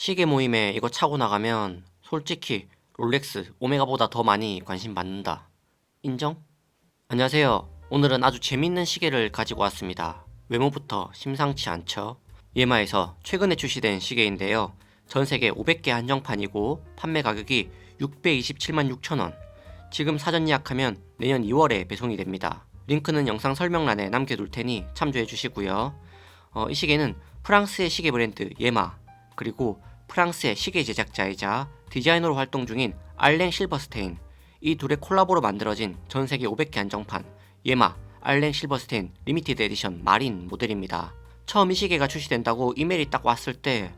시계 모임에 이거 차고 나가면 솔직히 롤렉스, 오메가보다 더 많이 관심 받는다. 인정? 안녕하세요. 오늘은 아주 재밌는 시계를 가지고 왔습니다. 외모부터 심상치 않죠? 예마에서 최근에 출시된 시계인데요. 전 세계 500개 한정판이고 판매 가격이 627만 6천원. 지금 사전 예약하면 내년 2월에 배송이 됩니다. 링크는 영상 설명란에 남겨둘 테니 참조해 주시고요. 어, 이 시계는 프랑스의 시계 브랜드 예마 그리고 프랑스의 시계 제작자이자 디자이너로 활동 중인 알랭 실버스테인 이 둘의 콜라보로 만들어진 전 세계 500개 한정판 예마 알랭 실버스테인 리미티드 에디션 마린 모델입니다. 처음 이 시계가 출시된다고 이메일이 딱 왔을 때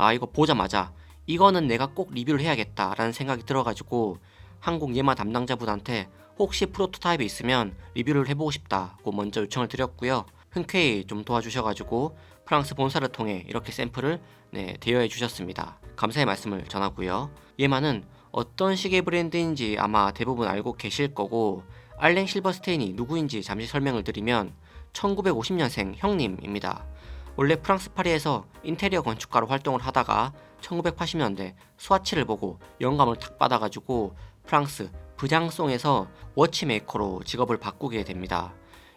아 이거 보자마자 이거는 내가 꼭 리뷰를 해야겠다라는 생각이 들어가지고 한국 예마 담당자분한테 혹시 프로토타입이 있으면 리뷰를 해보고 싶다고 먼저 요청을 드렸고요. 흔쾌히 좀 도와주셔가지고 프랑스 본사를 통해 이렇게 샘플을 네, 대여해 주셨습니다. 감사의 말씀을 전하고요. 예마는 어떤 시계 브랜드인지 아마 대부분 알고 계실 거고 알랭 실버스테인이 누구인지 잠시 설명을 드리면 1950년생 형님입니다. 원래 프랑스 파리에서 인테리어 건축가로 활동을 하다가 1980년대 스와치를 보고 영감을 탁 받아가지고 프랑스 브장송에서 워치메이커로 직업을 바꾸게 됩니다.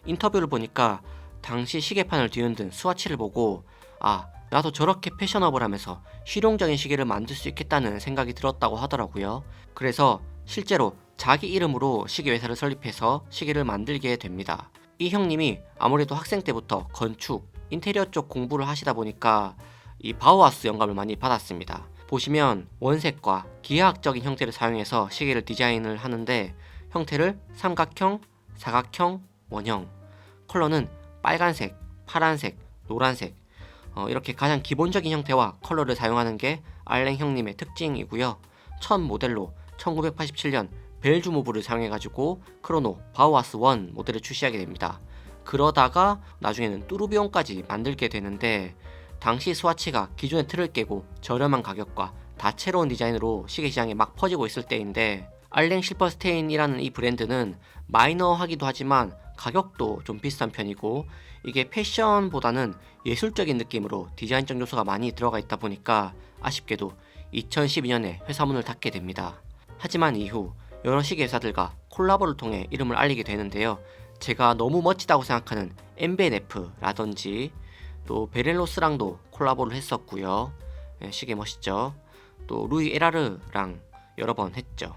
인터뷰를 보니까 당시 시계판을 뒤흔든 스와치를 보고 아 나도 저렇게 패셔너블하면서 실용적인 시계를 만들 수 있겠다는 생각이 들었다고 하더라고요. 그래서 실제로 자기 이름으로 시계 회사를 설립해서 시계를 만들게 됩니다. 이 형님이 아무래도 학생 때부터 건축, 인테리어 쪽 공부를 하시다 보니까 이 바우하우스 영감을 많이 받았습니다. 보시면 원색과 기하학적인 형태를 사용해서 시계를 디자인을 하는데 형태를 삼각형, 사각형, 원형, 컬러는 빨간색, 파란색, 노란색 어, 이렇게 가장 기본적인 형태와 컬러를 사용하는 게 알랭 형님의 특징이고요. 첫 모델로 1987년 벨주 모브를 사용해가지고 크로노 바우아스 1 모델을 출시하게 됩니다. 그러다가 나중에는 뚜루비온까지 만들게 되는데 당시 스와치가 기존의 틀을 깨고 저렴한 가격과 다채로운 디자인으로 시계 시장에 막 퍼지고 있을 때인데 알랭 실버스테인이라는 이 브랜드는 마이너하기도 하지만 가격도 좀 비싼 편이고 이게 패션보다는 예술적인 느낌으로 디자인적 요소가 많이 들어가 있다 보니까 아쉽게도 2012년에 회사 문을 닫게 됩니다. 하지만 이후 여러 시계 회사들과 콜라보를 통해 이름을 알리게 되는데요. 제가 너무 멋지다고 생각하는 엠베네프라든지 또 베렐로스랑도 콜라보를 했었고요. 예, 시계 멋있죠. 또 루이 에라르랑 여러 번 했죠.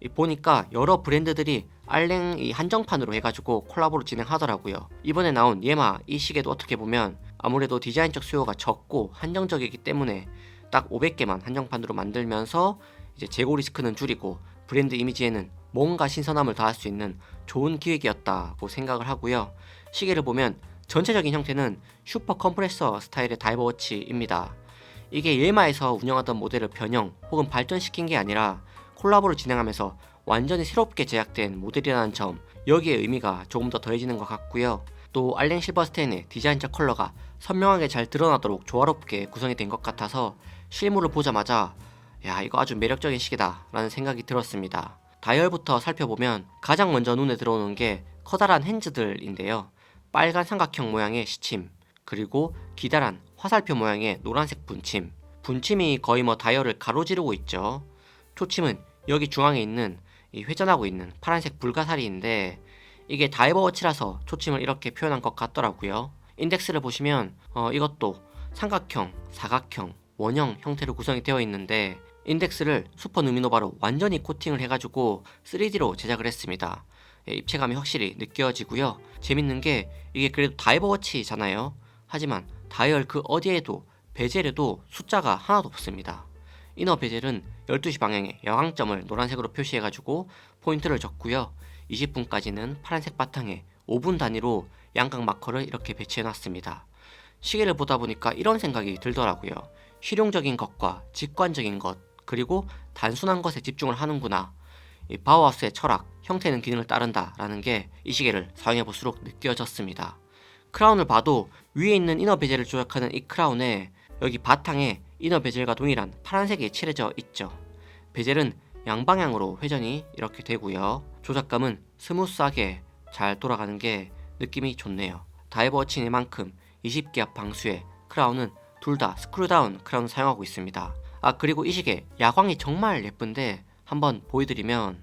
이 보니까 여러 브랜드들이 알랭 이 한정판으로 해가지고 콜라보를 진행하더라고요. 이번에 나온 예마 이 시계도 어떻게 보면 아무래도 디자인적 수요가 적고 한정적이기 때문에 딱 500개만 한정판으로 만들면서 이제 재고 리스크는 줄이고 브랜드 이미지에는 뭔가 신선함을 더할 수 있는 좋은 기획이었다고 생각을 하고요. 시계를 보면 전체적인 형태는 슈퍼 컴프레서 스타일의 다이버워치입니다. 이게 예마에서 운영하던 모델을 변형 혹은 발전시킨 게 아니라 콜라보를 진행하면서 완전히 새롭게 제작된 모델이라는 점 여기에 의미가 조금 더 더해지는 것 같고요. 또 알랭 실버스테인의 디자인적 컬러가 선명하게 잘 드러나도록 조화롭게 구성이 된 것 같아서 실물을 보자마자 야 이거 아주 매력적인 시계다 라는 생각이 들었습니다. 다이얼부터 살펴보면 가장 먼저 눈에 들어오는 게 커다란 핸즈들인데요. 빨간 삼각형 모양의 시침 그리고 기다란 화살표 모양의 노란색 분침 분침이 거의 뭐 다이얼을 가로지르고 있죠. 초침은 여기 중앙에 있는 이 회전하고 있는 파란색 불가사리인데 이게 다이버워치라서 초침을 이렇게 표현한 것 같더라고요. 인덱스를 보시면 어, 이것도 삼각형, 사각형, 원형 형태로 구성이 되어 있는데 인덱스를 슈퍼 누미노바로 완전히 코팅을 해가지고 3D로 제작을 했습니다. 예, 입체감이 확실히 느껴지고요. 재밌는 게 이게 그래도 다이버워치잖아요. 하지만 다이얼 그 어디에도 베젤에도 숫자가 하나도 없습니다. 이너 베젤은 12시 방향에 여광점을 노란색으로 표시해가지고 포인트를 줬고요. 20분까지는 파란색 바탕에 5분 단위로 양각 마커를 이렇게 배치해놨습니다. 시계를 보다 보니까 이런 생각이 들더라고요. 실용적인 것과 직관적인 것, 그리고 단순한 것에 집중을 하는구나. 이 바우하우스의 철학, 형태는 기능을 따른다 라는 게 이 시계를 사용해 볼수록 느껴졌습니다. 크라운을 봐도 위에 있는 이너 베젤을 조작하는 이 크라운에 여기 바탕에 이너 베젤과 동일한 파란색이 칠해져 있죠. 베젤은 양방향으로 회전이 이렇게 되고요. 조작감은 스무스하게 잘 돌아가는 게 느낌이 좋네요. 다이버워치니만큼 20기압 방수에 크라운은 둘 다 스크류다운 크라운 사용하고 있습니다. 아 그리고 이 시계 야광이 정말 예쁜데 한번 보여드리면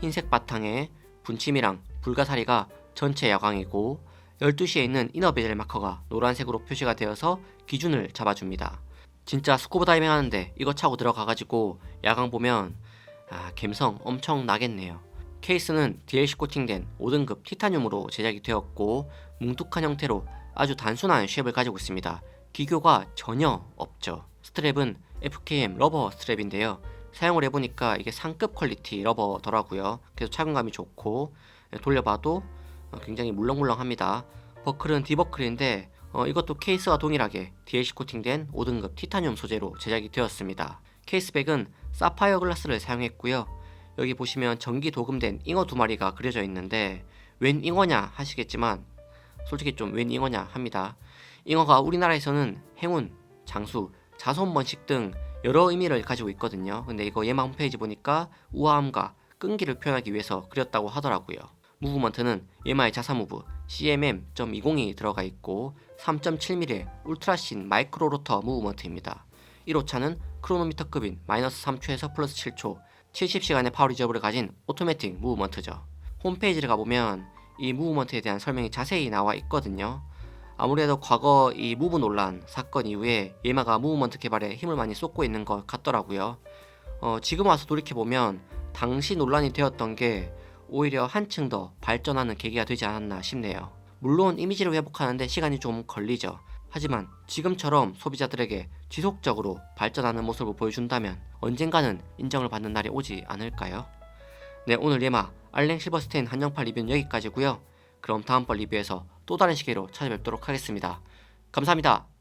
흰색 바탕에 분침이랑 불가사리가 전체 야광이고 12시에 있는 이너 베젤 마커가 노란색으로 표시가 되어서 기준을 잡아줍니다. 진짜 스쿠버 다이빙 하는데 이거 차고 들어가가지고 야광 보면 아 감성 엄청 나겠네요. 케이스는 DLC 코팅된 5등급 티타늄으로 제작이 되었고 뭉툭한 형태로 아주 단순한 쉐입을 가지고 있습니다. 기교가 전혀 없죠. 스트랩은 FKM 러버 스트랩인데요. 사용을 해보니까 이게 상급 퀄리티 러버더라고요. 그래서 착용감이 좋고 돌려봐도 어, 굉장히 물렁물렁합니다. 버클은 디버클인데 어, 이것도 케이스와 동일하게 DLC 코팅된 5등급 티타늄 소재로 제작이 되었습니다. 케이스백은 사파이어 글라스를 사용했고요. 여기 보시면 전기 도금된 잉어 두 마리가 그려져 있는데 웬 잉어냐 하시겠지만 솔직히 좀 웬 잉어냐 합니다. 잉어가 우리나라에서는 행운, 장수, 자손번식 등 여러 의미를 가지고 있거든요. 근데 이거 예마 홈페이지 보니까 우아함과 끈기를 표현하기 위해서 그렸다고 하더라고요. 무브먼트는 예마의 자사 무브 CMM.20이 들어가 있고 3.7mm의 울트라신 마이크로 로터 무브먼트입니다. 1호차는 크로노미터급인 마이너스 3초에서 플러스 7초 70시간의 파워 리저브를 가진 오토매틱 무브먼트죠. 홈페이지를 가보면 이 무브먼트에 대한 설명이 자세히 나와 있거든요. 아무래도 과거 이 무브 논란 사건 이후에 예마가 무브먼트 개발에 힘을 많이 쏟고 있는 것 같더라고요. 어, 지금 와서 돌이켜보면 당시 논란이 되었던 게 오히려 한층 더 발전하는 계기가 되지 않았나 싶네요. 물론 이미지를 회복하는데 시간이 좀 걸리죠. 하지만 지금처럼 소비자들에게 지속적으로 발전하는 모습을 보여준다면 언젠가는 인정을 받는 날이 오지 않을까요? 네, 오늘 예마 알랭 실버스테인 한정판 리뷰는 여기까지고요. 그럼 다음번 리뷰에서 또 다른 시계로 찾아뵙도록 하겠습니다. 감사합니다.